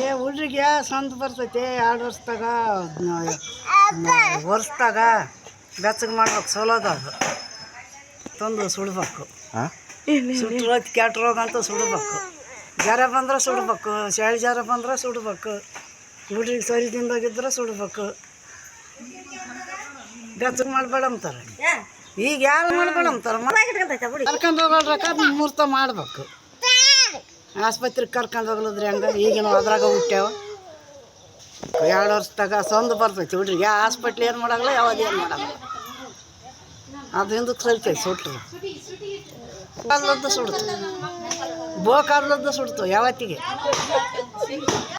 ಏ ಹುಡ್ರಿಗೆ ಸ್ವಂತ ಬರ್ತೈತೆ ಎರಡು ವರ್ಷದಾಗ ವರ್ಷದಾಗ ಬೆಚ್ಚಗೆ ಮಾಡ್ಬೇಕು ಸೋಲೋದು ಅದು. ತಂದು ಸುಡಬೇಕು. ಸುಟ್ಟು ರೋಗ ಕೆಟ್ಟ ರೋಗ ಅಂತ ಸುಡಬೇಕು. ಜ್ವರ ಬಂದ್ರೆ ಸುಡಬೇಕು ಚಳಿ ಜ್ವರ ಬಂದ್ರೆ ಸುಡಬೇಕು. ಹುಡ್ರಿಗೆ ಸರಿ ತಿಂದಾಗಿದ್ರೆ ಸುಡ್ಬೇಕು. ಬೆಚ್ಚಗೆ ಮಾಡಬೇಡ ಅಂತಾರೆ. ಈಗ ಯಾರು ಮಾಡಬೇಡ ಅಂತಾರೆ? ಕರ್ಕೊಂಡು ಹೋಗೋದ್ರಕ ಮುಹೂರ್ತ ಮಾಡ್ಬೇಕು. ಆಸ್ಪತ್ರೆಗೆ ಕರ್ಕೊಂಡು ಹೋಗ್ಲದ್ರಿ ಹಂಗೆ? ಈಗಿನ ಅದ್ರಾಗ ಹುಟ್ಟ್ಯಾವ. ಎರಡು ವರ್ಷದಾಗ ಸೊಂದು ಬರ್ತೈತಿ ಹುಡ್ರಿಗೆ ಹಾಸ್ಪಿಟ್ಲ್ ಏನು ಮಾಡಲ್ಲ ಯಾವ್ದು ಏನು ಮಾಡಲ್ಲ ಅದು ಹಿಂದಕ್ಕೆ ಸರಿತೈತಿ ಸುಟ್ರು. ಕಾರ್ಲದ್ದು ಸುಡ್ತು. ಬೋ ಕಾರ್ಲದ್ದು ಸುಡ್ತು ಯಾವತ್ತಿಗೆ.